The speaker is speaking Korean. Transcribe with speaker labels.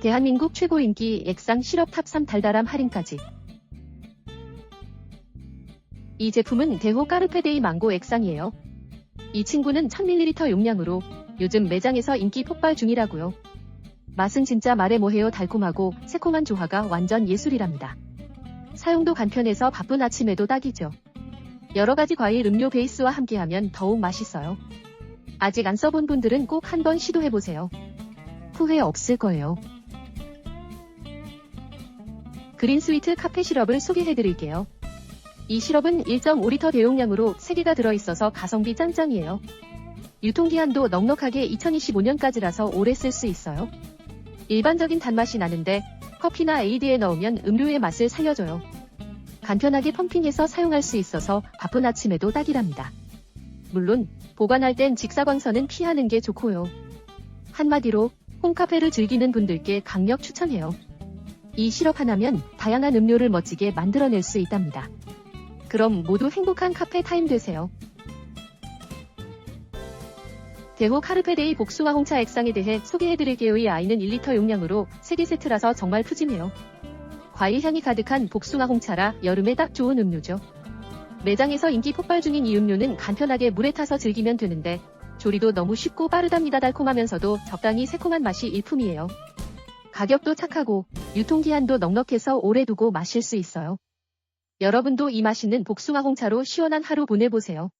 Speaker 1: 대한민국 최고 인기 액상 시럽 탑3 달달함 할인까지. 이 제품은 대호 까르페데이 망고 액상이에요. 이 친구는 1000ml 용량으로 요즘 매장에서 인기 폭발 중이라고요. 맛은 진짜 말해 뭐해요 달콤하고 새콤한 조화가 완전 예술이랍니다. 사용도 간편해서 바쁜 아침에도 딱이죠. 여러 가지 과일 음료 베이스와 함께하면 더욱 맛있어요. 아직 안 써본 분들은 꼭 한번 시도해보세요. 후회 없을 거예요. 그린 스위트 카페 시럽을 소개해드릴게요. 이 시럽은 1.5리터 대용량으로 3개가 들어있어서 가성비 짱짱이에요. 유통기한도 넉넉하게 2025년까지라서 오래 쓸 수 있어요. 일반적인 단맛이 나는데 커피나 에이드에 넣으면 음료의 맛을 살려줘요. 간편하게 펌핑해서 사용할 수 있어서 바쁜 아침에도 딱이랍니다. 물론 보관할 땐 직사광선은 피하는 게 좋고요. 한마디로 홈카페를 즐기는 분들께 강력 추천해요. 이 시럽 하나면 다양한 음료를 멋지게 만들어낼 수 있답니다. 그럼 모두 행복한 카페 타임 되세요. 대호 카르페데이 복숭아 홍차 액상에 대해 소개해드릴게요. 이 아이는 1리터 용량으로 3개 세트라서 정말 푸짐해요. 과일 향이 가득한 복숭아 홍차라 여름에 딱 좋은 음료죠. 매장에서 인기 폭발 중인 이 음료는 간편하게 물에 타서 즐기면 되는데 조리도 너무 쉽고 빠르답니다. 달콤하면서도 적당히 새콤한 맛이 일품이에요. 가격도 착하고 유통기한도 넉넉해서 오래 두고 마실 수 있어요. 여러분도 이 맛있는 복숭아 홍차로 시원한 하루 보내보세요.